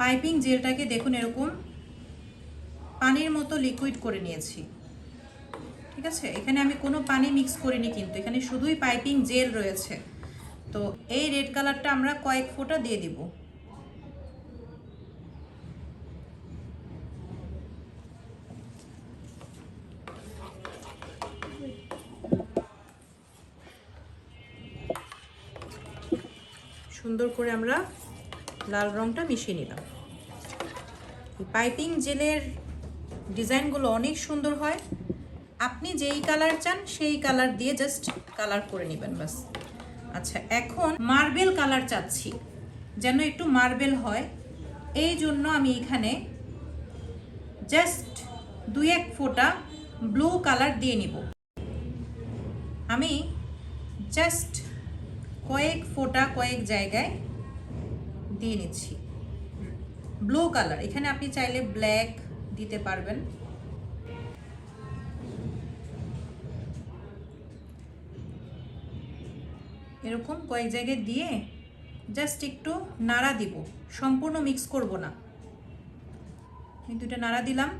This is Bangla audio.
পাইপিং জেলটাকে দেখুন এরকম পানির মতো লিকুইড করে নিয়েছি। ঠিক আছে? এখানে আমি কোনো পানি মিক্স করিনি কিন্তু। এখানে শুধুই পাইপিং জেল রয়েছে। তো এই রেড কালারটা আমরা কয়েক ফোঁটা দিয়ে দিব। সুন্দর করে আমরা লাল রংটা মিশিয়ে নিলাম। পাইপিং জেলের ডিজাইনগুলো অনেক সুন্দর হয়। আপনি যেই কালার চান, সেই কালার দিয়ে জাস্ট কালার করে নেবেন, বাস। আচ্ছা এখন মার্বেল কালার চাচ্ছি, যেন একটু মার্বেল হয়। এই জন্য আমি এখানে জাস্ট দুই এক ফোঁটা ব্লু কালার দিয়ে নিব। আমি জাস্ট কয়েক ফোঁটা, কয়েক জায়গায় দিয়ে নিচ্ছি। ব্লু কালার এখানে আপনি চাইলে ব্ল্যাক দিতে পারবেন। এরকম কয়েক জায়গায় দিয়ে জাস্ট একটু নাড়া দিব। সম্পূর্ণ মিক্স করব না। আমি দুটো নাড়া দিলাম।